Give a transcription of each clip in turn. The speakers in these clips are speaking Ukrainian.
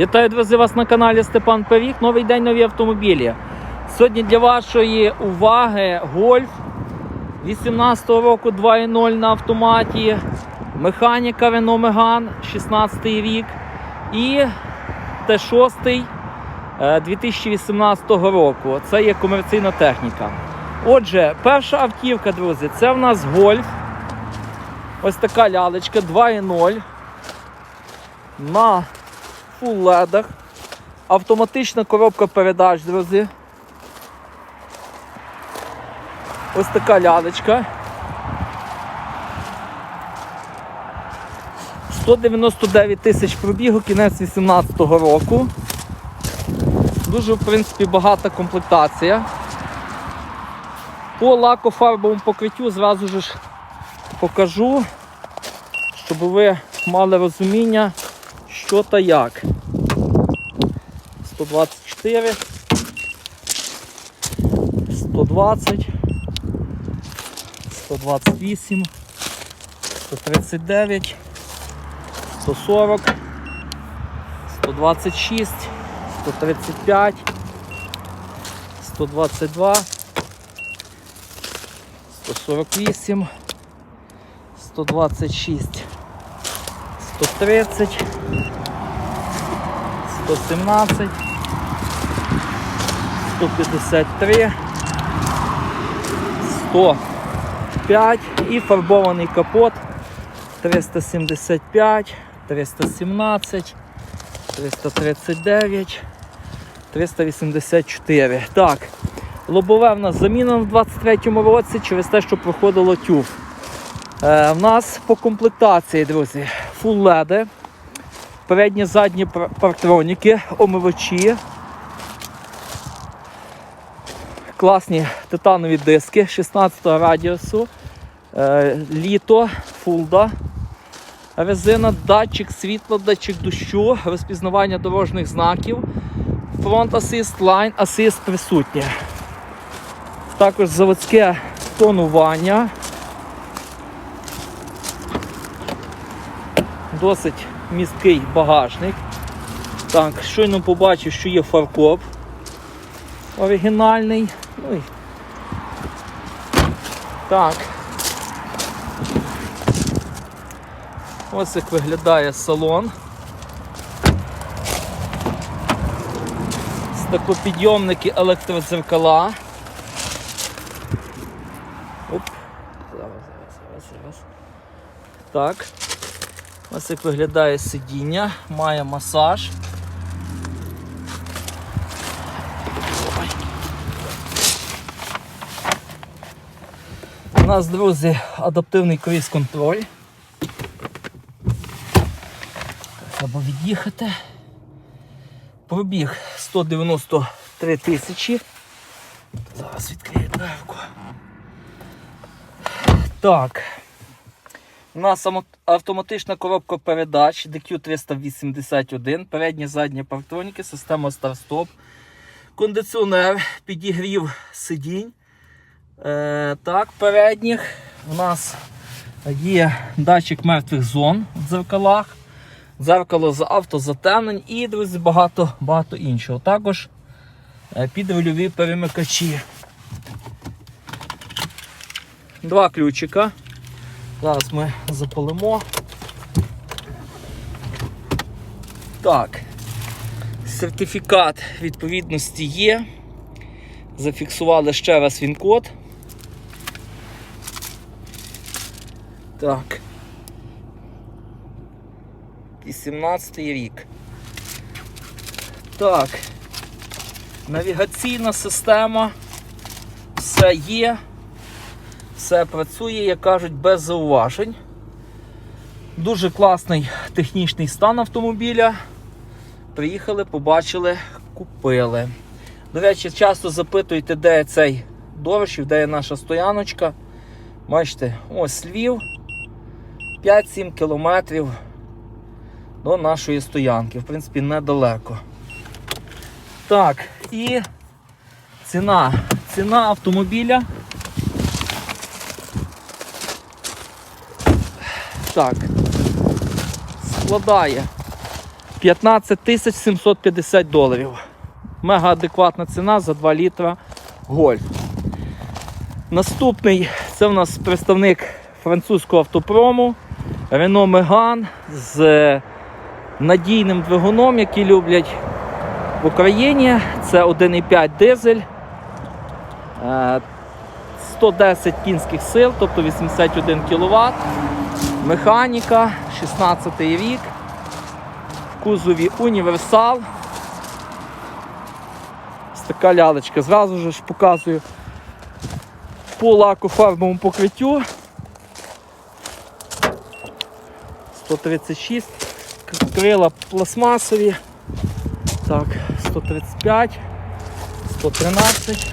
Вітаю, друзі, вас на каналі Степан Певік. Новий день, нові автомобілі. Сьогодні для вашої уваги Гольф 18-го року 2.0 на автоматі, механіка Renault Megane 16 рік і Т6 е, 2018 року. Це є комерційна техніка. Отже, перша автівка, друзі, це в нас Гольф. Ось така лялечка 2.0 на фул ледах. Автоматична коробка передач, друзі. Ось така лялечка. 199 тисяч пробігу, кінець 2018 року. Дуже, в принципі, багата комплектація. По лакофарбовому покриттю зразу ж покажу, щоб ви мали розуміння, що та як. 124, 120, 128, 139, 140, 126, 135, 122, 148, 126, 130, 117, 153, 105 і фарбований капот 375, 317, 339, 384. Так, лобове в нас замінено в 23-му році через те, що проходило тюф. Е, в нас по комплектації, друзі, фул леди, передні задні партроніки, омивачі, класні титанові диски 16 радіусу, е, літо, фулда, резина, датчик світла, датчик дощу, розпізнавання дорожніх знаків, фронт асист, лайн асист присутнє. Також заводське тонування. Досить місткий багажник. Так, щойно побачив, що є фаркоп оригінальний. Ну і... Так. Ось як виглядає салон. Стеклопідйомники електродзеркала. Оп. Зараз, зараз, зараз, зараз. Так. Ось як виглядає сидіння, має масаж. У нас, друзі, адаптивний круїз контроль. Треба від'їхати. Пробіг 193 тисячі. Зараз відкрию дверку. Так. У нас автоматична коробка передач DQ381, передні задні партроніки, система старт-стоп, кондиціонер, підігрів сидінь. Е, так, передніх у нас є датчик мертвих зон в дзеркалах, дзеркало з автозатемнень і, друзі, багато, багато іншого. Також е, підрульові перемикачі. Два ключика. Зараз ми запалимо. Так. Сертифікат відповідності є. Зафіксували ще раз він код. Так. 18 рік. Так. Навігаційна система. Все є. Все працює, як кажуть, без зауважень. Дуже класний технічний стан автомобіля. Приїхали, побачили, купили. До речі, часто запитуєте, де цей дорожчів, де є наша стояночка. Бачите, ось Львів. 5-7 кілометрів до нашої стоянки. В принципі, недалеко. Так, і ціна. Ціна автомобіля Так. Складає 15 тисяч 750 доларів. Мега адекватна ціна за 2 літра гольф. Наступний це в нас представник французького автопрому Renault Megane з надійним двигуном, який люблять в Україні. Це 1,5 дизель. Е, 110 кінських сил, тобто 81 кВт. Механіка, 16 рік. В кузові універсал. Ось така лялечка. Зразу ж показую по лакофарбовому покриттю. 136. Крила пластмасові. Так, 135, 113,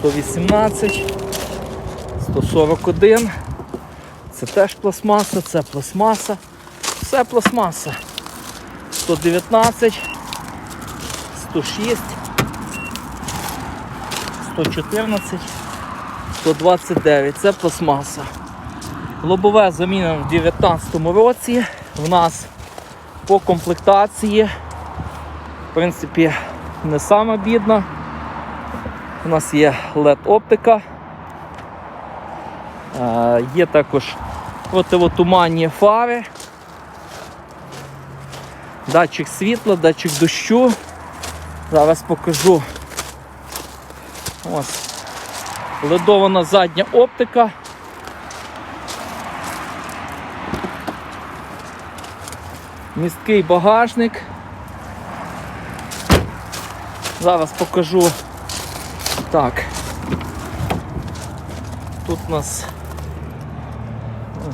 118, 141. Це теж пластмаса, це пластмаса. Все пластмаса. 119, 106, 114, 129. Це пластмаса. Лобове замінено в 2019 році. В нас по комплектації, в принципі, не сама бідна. У нас є LED-оптика. Є також противотуманні фари, датчик світла, датчик дощу. Зараз покажу. Ось. Ледована задня оптика. Місткий багажник. Зараз покажу. Так. Тут у нас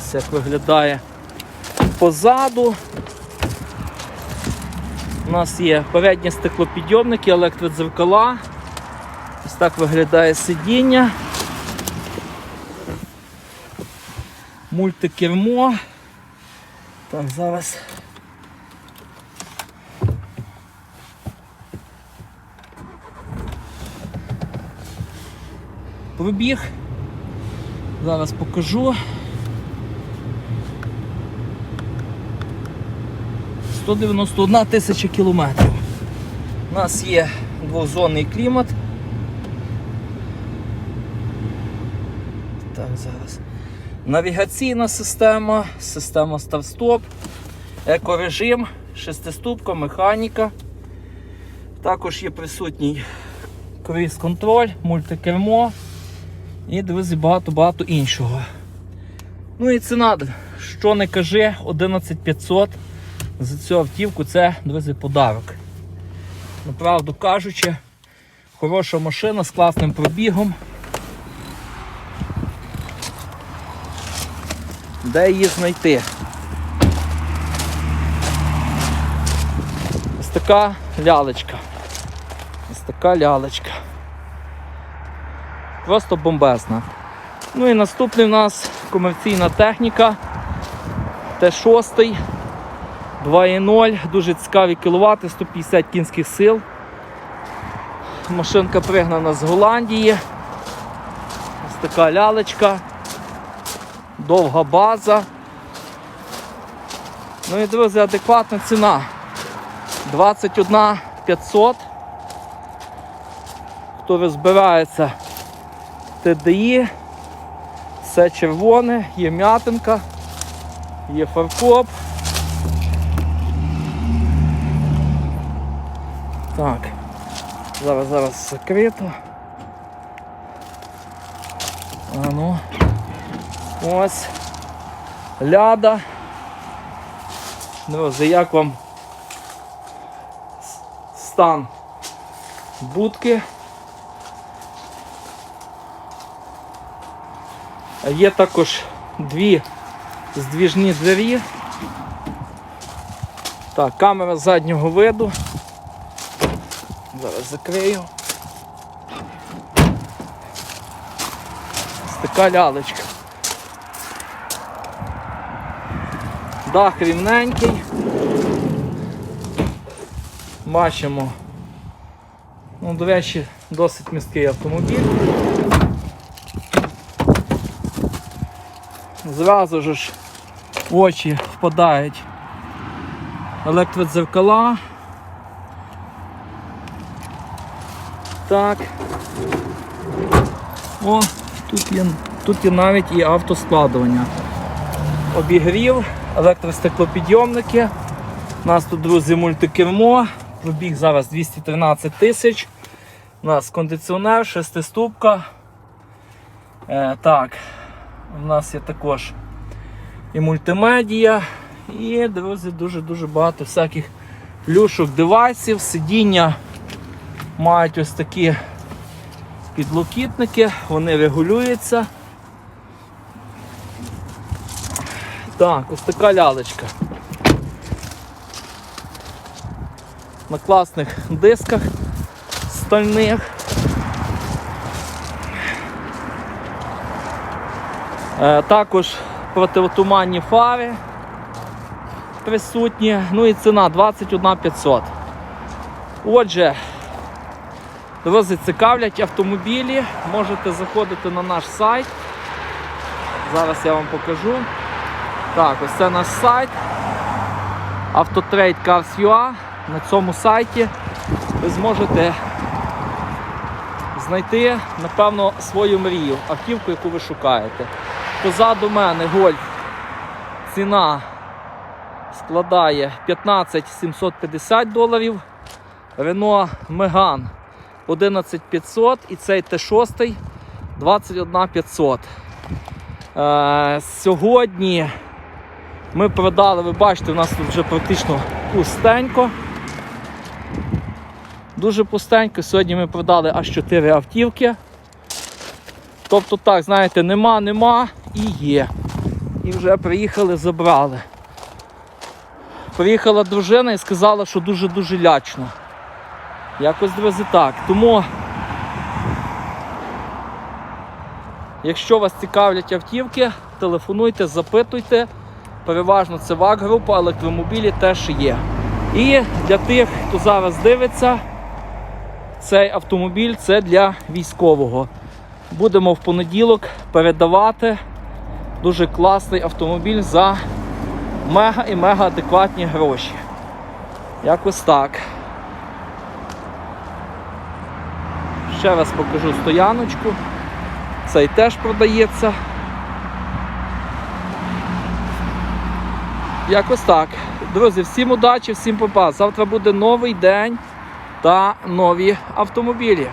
ось як виглядає позаду. У нас є передні стеклопідйомники, електродзеркала. Ось так виглядає сидіння. Мультикермо. Так, зараз. Пробіг. Зараз покажу. 191 тисяча кілометрів. У нас є двозонний клімат. Так, зараз. Навігаційна система, система старт-стоп, екорежим, шестиступка, механіка. Також є присутній круїз-контроль, мультикермо і, друзі, багато-багато іншого. Ну і ціна, що не кажи, 11500 за цю автівку це, друзі, подарок. Направду кажучи, хороша машина з класним пробігом. Де її знайти? Ось така лялечка. Ось така лялечка. Просто бомбезна. Ну і наступний у нас комерційна техніка. Т6 2.0, дуже цікаві кіловати, 150 кінських сил. Машинка пригнана з Голландії. Ось така лялечка. Довга база. Ну і друзі, адекватна ціна. 21 500. Хто розбирається TDI, все червоне, є м'ятинка, є фаркоп. Так, зараз зараз закрито. А ну. Ось. Ляда. Друзі, як вам стан будки? Є також дві здвіжні двері. Так, камера заднього виду. Зараз закрию. Ось така лялечка. Дах рівненький. Бачимо. Ну, до речі, досить місткий автомобіль. Зразу ж очі впадають електродзеркала. Так. О, тут є, тут є навіть і автоскладування. Обігрів, електростеклопідйомники. У нас тут, друзі, мультикермо. Пробіг зараз 213 тисяч. У нас кондиціонер, шестиступка. Е, так, у нас є також і мультимедія, і, друзі, дуже-дуже багато всяких плюшок девайсів, сидіння мають ось такі підлокітники, вони регулюються. Так, ось така лялечка. На класних дисках стальних. Е, Також противотуманні фари присутні. Ну і ціна 21 500. Отже, друзі, цікавлять автомобілі. Можете заходити на наш сайт. Зараз я вам покажу. Так, ось це наш сайт. Autotrade Cars.ua. На цьому сайті ви зможете знайти, напевно, свою мрію, автівку, яку ви шукаєте. Позаду мене гольф. Ціна складає 15 750 доларів. Рено Меган 11 500 і цей Т6 21 500. Е, сьогодні ми продали, ви бачите, у нас тут вже практично пустенько. Дуже пустенько. Сьогодні ми продали аж 4 автівки. Тобто так, знаєте, нема, нема і є. І вже приїхали, забрали. Приїхала дружина і сказала, що дуже-дуже лячно. Якось, друзі, так. Тому, якщо вас цікавлять автівки, телефонуйте, запитуйте. Переважно це ВАК-група, електромобілі теж є. І для тих, хто зараз дивиться, цей автомобіль це для військового. Будемо в понеділок передавати дуже класний автомобіль за мега і мега адекватні гроші. Якось так. Ще раз покажу стояночку. Цей теж продається. Якось так. Друзі, всім удачі, всім попа. Завтра буде новий день та нові автомобілі.